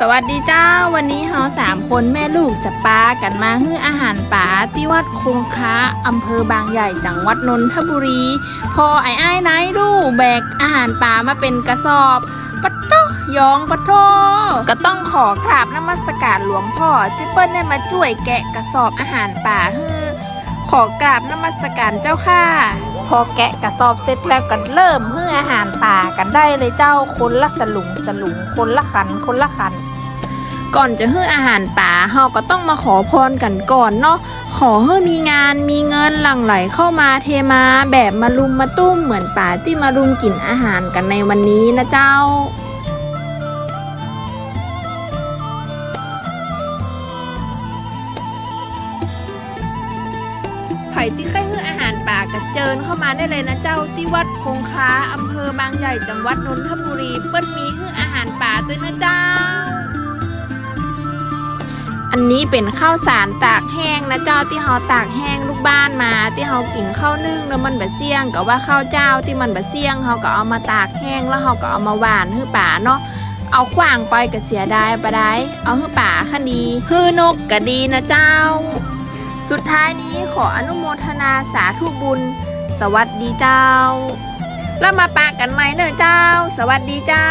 สวัสดีเจ้า วันนี้เราสามคนแม่ลูกจะปากันมาฮื้ออาหารป่าที่วัดคงค้าอำเภอบางใหญ่จังหวัดนนทบุรี พอไอ้ไอ้ายไนท์ดูแบกอาหารป่ามาเป็นกระสอบปะโตยองปะโทก็ต้องขอกราบนมัสการหลวงพ่อที่เปิ้ลได้มาช่วยแกะกระสอบอาหารป่าฮื้อ ขอกราบนมัสการเจ้าค่ะ พอแกะกระสอบเสร็จแล้วก็เริ่มฮื้ออาหารป่ากันได้เลยเจ้าคนละสลุงสลุงคนละขันคนละขัน ก่อนจะฮื้ออาหารป่าเฮาก็ต้องมาขอพรกันก่อนเนาะขอให้มีงานมีเงินหลั่งไหลเข้ามาเทมาแบบมารุมมาตุ้มเหมือนป่าที่มารุมกินอาหารกันในวันนี้นะเจ้า ผ่ที่ใครฮื้ออาหารป่ากระเจิญเข้ามาได้เลยนะเจ้าที่วัดคงค้าอำเภอบางใหญ่จังหวัดนนทบุรีเปิ้นมีฮื้ออาหารป่าด้วยนะเจ้า อันนี้เป็นข้าวสารตากแห้งนะเจ้าที่เฮาตากแห้งลูกบ้านมา ที่เฮากินข้าวนึ่งแล้วมันบะเสี่ยงกับว่าข้าวเจ้าที่มันบะเสี่ยงเฮาก็เอามาตากแห้งแล้วเฮาก็เอามาหวานฮื้อป่าเนาะเอาขว้างไปก็เสียดายปะได้ เอาฮื้อป่าคันดีฮื้อนกก็ดีนะเจ้า สุดท้ายนี้ขออนุโมทนาสาธุบุญ สวัสดีเจ้า แล้วมาปะกันใหม่เนอะเจ้า สวัสดีเจ้า